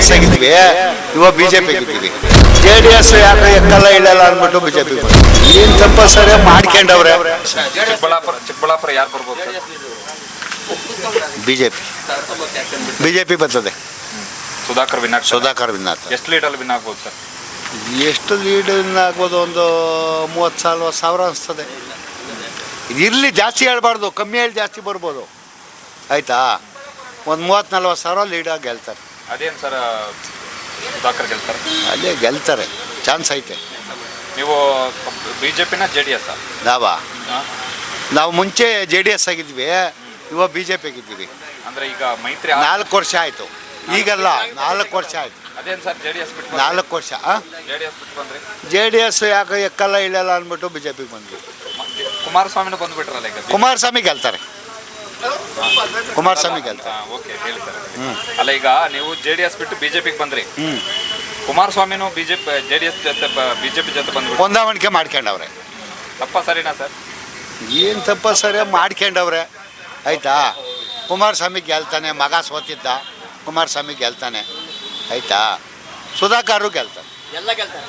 S ಆಗಿದ್ದೀವಿ. ಇವಾಗ B J P ಇದ್ದೀವಿ ಜೆ ಡಿ ಎಸ್ ಯಾಕೆ ಎಕ್ಕಲ್ಲ ಇಳಲ್ಲ ಅಂದ್ಬಿಟ್ಟು ಬಿ ಜೆ ಪಿ ಏನು ತಪ್ಪ ಸರ್? ಮಾಡ್ಕೊಂಡವ್ರೆ. ಚಿಕ್ಕಬಳ್ಳಾಪುರ ಚಿಕ್ಕಬಳ್ಳಾಪುರ ಯಾರು ಬರ್ಬೋದು B J P B J P ಬರ್ತದೆ. ಸುಧಾಕರ್ ವಿನ್ ಸುಧಾಕರ್ ವಿನ್ ಎಷ್ಟು ಲೀಡಲ್ಲಿ ವಿನ್ ಆಗ್ಬೋದು ಸರ್? ಎಷ್ಟು ಲೀಡ್ ಆಗ್ಬೋದು? ಒಂದು ಮೂವತ್ತು ಸಾವಿರ ಸಾವಿರ ಅನಿಸ್ತದೆ. ಇರಲಿ ಜಾಸ್ತಿ ಹೇಳ್ಬಾರ್ದು. ಕಮ್ಮಿ ಹೇಳಿ ಜಾಸ್ತಿ ಬರ್ಬೋದು. ಆಯಿತಾ? ಒಂದು ಮೂವತ್ತು ನಲ್ವತ್ತು ಸಾವಿರ ಲೀಡಾಗಿ ಗೆಲ್ತಾರೆ. ಅದೇನು ಸರ್ ಸುಧಾಕರ್ ಗೆಲ್ತಾರೆ? ಅಲ್ಲೇ ಗೆಲ್ತಾರೆ. ಚಾನ್ಸ್ ಐತೆ. ನೀವು ಬಿ ಜೆ ಪಿನ ಜೆ ಡಿ ಎಸ್ ನಾವಾ ನಾವು ಮುಂಚೆ ಜೆ ಡಿ ಎಸ್ ಆಗಿದ್ವಿ ಇವಾಗ ಬಿ ಜೆ ಪಿಗಿದ್ದೀವಿ ಅಂದ್ರೆ ಈಗ ಮೈತ್ರಿ ನಾಲ್ಕು ವರ್ಷ ಆಯಿತು. ಈಗಲ್ಲ ನಾಲ್ಕು ವರ್ಷ ಆಯಿತು. ಅದೇನು ಸರ್ ಜೆ ಡಿ ಎಸ್ ಬಿಟ್ಟು ನಾಲ್ಕು ವರ್ಷ ಜೆ ಡಿ ಎಸ್ ಬಿಟ್ಟು ಬಂದ್ರಿ. ಜೆ ಡಿ ಎಸ್ ಯಾಕೆ ಎಕ್ಕಲ್ಲ ಇಳಲ್ಲ ಅಂದ್ಬಿಟ್ಟು ಬಿ ಜೆ ಪಿಗೆ ಬಂದ್ವಿ ಕುಮಾರಸ್ವಾಮಿನೂ ಬಂದ್ಬಿಟ್ರಲ್ಲ ಈಗ? ಕುಮಾರಸ್ವಾಮಿ ಗೆಲ್ತಾರೆ. ಕುಮಾರಸ್ವಾಮಿ ಗೆಲ್ತಾರೆ ಓಕೆ ಹೇಳಿ ಸರ್. ಅಲ್ಲ ಈಗ ನೀವು ಜೆ ಡಿ ಎಸ್ ಬಿಟ್ಟು ಬಿಜೆಪಿಗೆ ಬಂದ್ರಿ. ಹ್ಞೂ ಕುಮಾರಸ್ವಾಮಿನೂ ಬಿಜೆಪಿ ಜೆ ಡಿ ಎಸ್ ಜೊತೆ ಬಿಜೆಪಿ ಜೊತೆ ಬಂದ್ರು ಹೊಂದಾವಣಿಕೆ ಮಾಡ್ಕೊಂಡವ್ರೆ. ತಪ್ಪ ಸರಿನಾ ಸರ್? ಏನು ತಪ್ಪ ಸರಿ ಮಾಡ್ಕೊಂಡವ್ರೆ. ಆಯ್ತಾ? ಕುಮಾರಸ್ವಾಮಿ ಗೆಲ್ತಾನೆ ಮಗ ಸೋತಿದ್ದ ಕುಮಾರಸ್ವಾಮಿ ಗೆಲ್ತಾನೆ. ಆಯ್ತಾ? ಸುಧಾಕರ್ ಗೆಲ್ತಾನೆ ಎಲ್ಲ ಗೆಲ್ತಾರೆ.